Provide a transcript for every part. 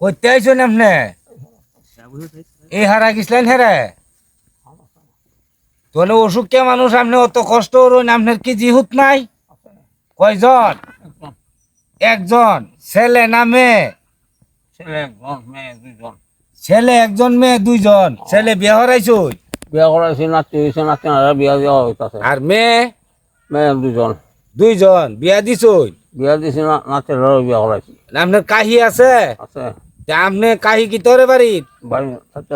করতে আইসুন আপনি? এই হারা গেছিলেন হেরে? তাহলে অসুখকে মানুষ আপনি অত কষ্ট করুন আপনার কি জিহুত নাই? কয়জন? একজন। ছেলে না মেয়ে? ছেলে একজন মেয়ে দুইজন। ছেলে বিয়ে হরাইছুই বিয়া করাইছি নাতি হয়েছে নাতি না বিয়া দেওয়া হইতাছে। আর মেয়ে? মেয়ে দুজন দুইজন। বিয়া দিছুই? বিয়া দিছি না নাতির বিয়া করাইছি। আপনার কাহি আছে? আছে। আপনি কাহি কি তোরে বাড়ি?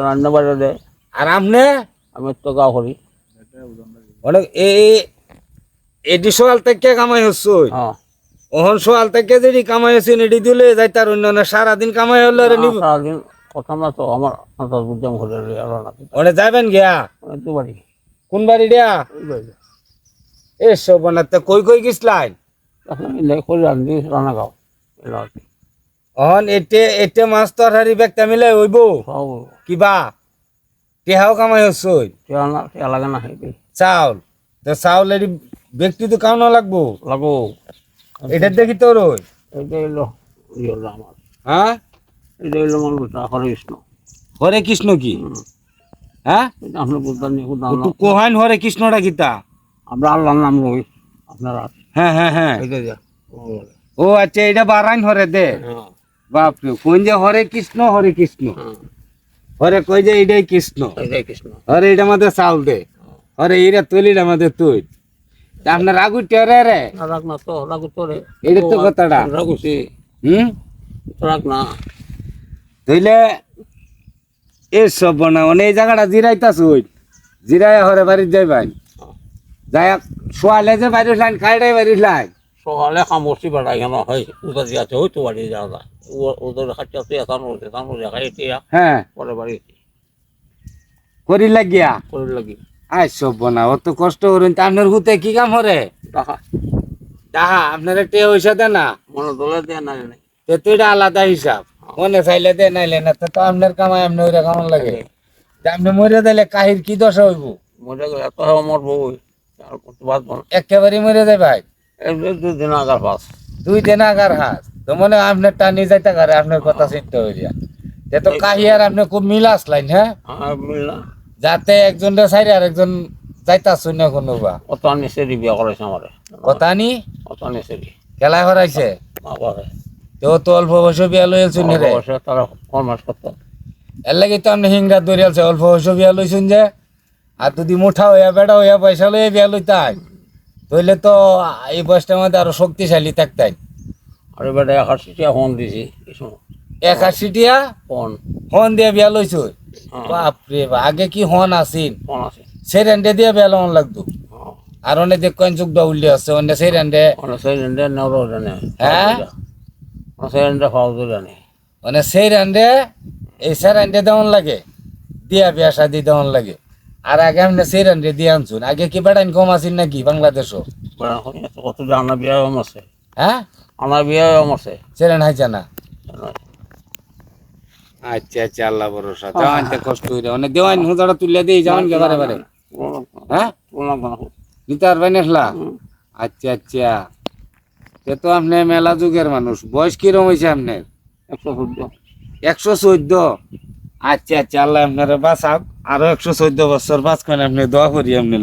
রান্না বাড়ি দে। আর আপনি আমি তো গাও করি। অনেক এই এটি সোয়াল থেকে কামাই হচ্ছে হ্যাঁ। ওহন সোয়াল থেকে যদি কামাই হচ্ছে এটি দিলে যাই তার অন্য সারাদিন কামাই হলে নিব। সারাদিন কথা না তো আমার আন্দাজ বুঝলাম করে ওনে যাবেন গিয়া? তো বাড়ি। কোন বাড়ি দিয়া এ সব কই কই রান্ধি রান্না গাও অহন এতে এতে মাছ তরকারি বেগটা মিলে হইব কিবা? টেহাও কামাই হচ্ছে টিয়া না টিয়া লাগে না চাউল। তো চাউল এটি ব্যক্তি তো কাউনা লাগবো। লাগো এটা দেখি তোর ওই এটা হ্যাঁ এটা হরে কৃষ্ণ। কৃষ্ণ কি? হ্যাঁ এটা কোহাইন হরে কৃষ্ণটা কিতা আমরা আল্লাহর নাম লই আপনারা হ্যাঁ হ্যাঁ হ্যাঁ ও আচ্ছা এটা বারাইন হরে দে। হ্যাঁ বাপরে কোন যে হরে কৃষ্ণ হরে কৃষ্ণ। হরে কই যে এটাই কৃষ্ণ। হরে এটা আমাদের চাউল দে। হরে এইটা তলির আমাদের তুই। আপনার রাগু টেরে রে না রাখ না তো রাখু তো রে। এটা তো কথাটা। রাখুছি হুম? রাখ না। তইলে এ সব বনা অনে এই জায়গাটা জিরাইতাছ ওই। জিরাই হরে বাড়ির যাই ভাই যাই শোয়ালে যে বাড়ির লাইন খাইটাই বাড়ির লাইন। সকালে খামোশি বেড়াই কেন? হয় উদর দিয়াছে হয়তো বাড়ি যাওয়া যায়। উদর খাচ্ছে এতানো এতানো দেখাই এতিয়া হ্যাঁ। পরে বাড়ি করি লাগিয়া? করে লাগি। আই সব বনা অত কষ্ট করেন তা আপনার হুতে কি কাম হরে? টাকা তাহা আপনার টে পয়সা দে না? মনে দলে দেয় না তো তুই এটা আলাদা হিসাব। মনে চাইলে দে নাইলে না তো তো আপনার কামাই আপনি ওইটা কেমন লাগে। আপনি মরে দিলে কাহির কি দশা হইব? মরে গেলে কত বাদ একেবারে মরে যায় ভাই। দুই দিন আগার পাস দুই দিন আগার হাত তো মনে হয় আপনার টানি যাইতে পারে আপনার কথা চিন্তা হইয়া। তে তো কাহি আর আপনি খুব মিল আসলাইন হ্যাঁ? না। যাতে একজন সাইরে আর একজন যাইতাছ না কোনো বা। অত নিচেরি বিয়া করাইছে আমারে। কথা নি অত নিচেরি খেলা হরাইছে? তো তো অল্প বয়স বিয়া লইয়াছুন রে। তারা কমাস করত। এর লাগি তো আপনি হিংরা দরিয়ালছে অল্প বয়স বিয়া লইছুন যে। আর যদি মুঠা হইয়া বেড়া হইয়া পয়সা লইয়া বিয়া লইতাই। তইলে তো এই বয়সটার মধ্যে আরও শক্তিশালী থাকতাই। আর এবারে একার সিটিয়া ফোন দিছি এই সময় একাশি টিয়া হ্যাঁ। হন দিয়ে বিয়া লইছুন বাপরে বাপ, আগে কি হন আসিন সেই রেন্ডে দিয়ে বিয়া লন লাগতো। হ্যাঁ। আর অনেক দেখ কয়েন যুগ আছে অন্য সেই রেন্ডে সেই রেন্ডে নেওয়ারও জানে হ্যাঁ? সেই রেন্ডে জানে মানে সেই রেন্ডে এই সে রেন্ডে দেওয়ান লাগে। দিয়া বিয়া শাদি দেওয়ান লাগে। আর আগে আপনি সেই রেন্ডে দিয়ে আনছুন। আগে কি বেড়াইন কম আসিন নাকি বাংলাদেশও? কত আনা বিয়া আছে হ্যাঁ? আনা বিয়া আছে সেই রেন্ড হাইছে না। আচ্ছা আচ্ছা আল্লাহ ভরসা। দেওয়ান তে কষ্ট হইরে অনেক দেওয়ান হুদাটা তুলে দিই যাওয়ান কে বারে বারে। হ্যাঁ? নিতে পারবেন এসলা আচ্ছা আচ্ছা। সে তো আপনি মেলা যুগের মানুষ। বয়স কিরম হয়েছে আপনার? একশো চোদ্দ একশো চোদ্দ। আচ্ছা আচ্ছা আল্লাহ আপনারা বাঁচাক। আরও একশো চোদ্দ বছর বাঁচবেন আপনি দোয়া করি আপনি